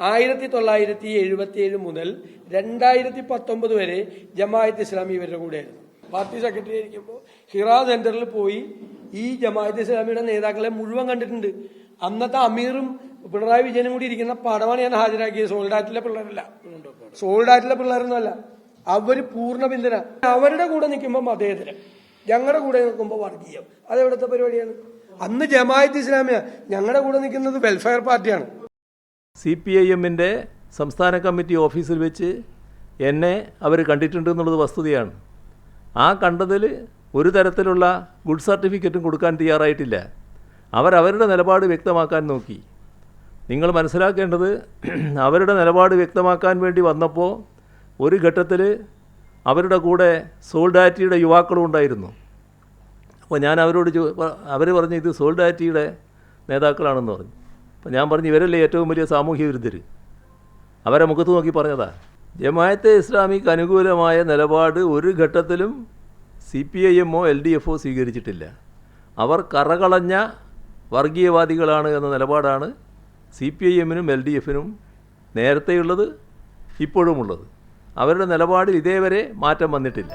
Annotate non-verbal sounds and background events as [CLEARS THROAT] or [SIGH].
ആയിരത്തി തൊള്ളായിരത്തി എഴുപത്തി ഏഴ് മുതൽ രണ്ടായിരത്തി പത്തൊമ്പത് വരെ ജമായത്ത് ഇസ്ലാമി ഇവരുടെ കൂടെയായിരുന്നു പാർട്ടി സെക്രട്ടറി ആയിരിക്കുമ്പോൾ ഹിറ സെന്ററിൽ പോയി ഈ ജമായത്ത് ഇസ്ലാമിയുടെ നേതാക്കളെ മുഴുവൻ കണ്ടിട്ടുണ്ട്. അന്നത്തെ അമീറും പിണറായി വിജയനും കൂടി ഇരിക്കുന്ന പടമാണ് ഞാൻ ഹാജരാക്കിയത്. സോൾഡാറ്റിലെ പിള്ളേരല്ല. സോൾഡാറ്റിലെ പിള്ളേരൊന്നുമല്ല അവർ പൂർണ പിന്തുണ അവരുടെ കൂടെ നിൽക്കുമ്പോൾ മതേതരം. ഞങ്ങളുടെ കൂടെ നിൽക്കുമ്പോൾ വർഗീയം. അതെവിടുത്തെ പരിപാടിയാണ്? അന്ന് ജമായത്ത് ഇസ്ലാമിയ. ഞങ്ങളുടെ കൂടെ നിൽക്കുന്നത് വെൽഫെയർ പാർട്ടിയാണ് സി പി ഐ എമ്മിന്റെ സംസ്ഥാന കമ്മിറ്റി ഓഫീസിൽ വെച്ച് എന്നെ അവർ കണ്ടിട്ടുണ്ട് എന്നുള്ളത് വസ്തുതയാണ്. ആ കണ്ടതിൽ ഒരു തരത്തിലുള്ള ഗുഡ് സർട്ടിഫിക്കറ്റും കൊടുക്കാൻ തയ്യാറായിട്ടില്ല. അവരവരുടെ നിലപാട് വ്യക്തമാക്കാൻ നോക്കി. നിങ്ങൾ മനസ്സിലാക്കേണ്ടത് [CLEARS THROAT] അവരുടെ നിലപാട് വ്യക്തമാക്കാൻ വേണ്ടി വന്നപ്പോൾ ഒരു ഘട്ടത്തിൽ അവരുടെ കൂടെ സോൾഡാറ്റിയുടെ യുവാക്കളും ഉണ്ടായിരുന്നു. അപ്പോൾ ഞാൻ അവരോട് അവർ പറഞ്ഞു ഇത് സോൾഡാറ്റിയുടെ നേതാക്കളാണെന്ന് പറഞ്ഞു. അപ്പോൾ ഞാൻ പറഞ്ഞു ഇവരല്ലേ ഏറ്റവും വലിയ സാമൂഹ്യ വിരുദ്ധർ അവരെ മുഖത്ത് നോക്കി പറഞ്ഞതാ. ജമായത്തെ ഇസ്ലാമിക്ക് അനുകൂലമായ നിലപാട് ഒരു ഘട്ടത്തിലും സി പി ഐ എമ്മോ എൽ ഡി എഫോ സ്വീകരിച്ചിട്ടില്ല. അവർ കറകളഞ്ഞ വർഗീയവാദികളാണ് എന്ന നിലപാടാണ് സി പി ഐ എമ്മിനും എൽ ഡി എഫിനും നേരത്തെയുള്ളത് ഇപ്പോഴുമുള്ളത്. അവരുടെ നിലപാടിൽ ഇതേവരെ മാറ്റം വന്നിട്ടില്ല.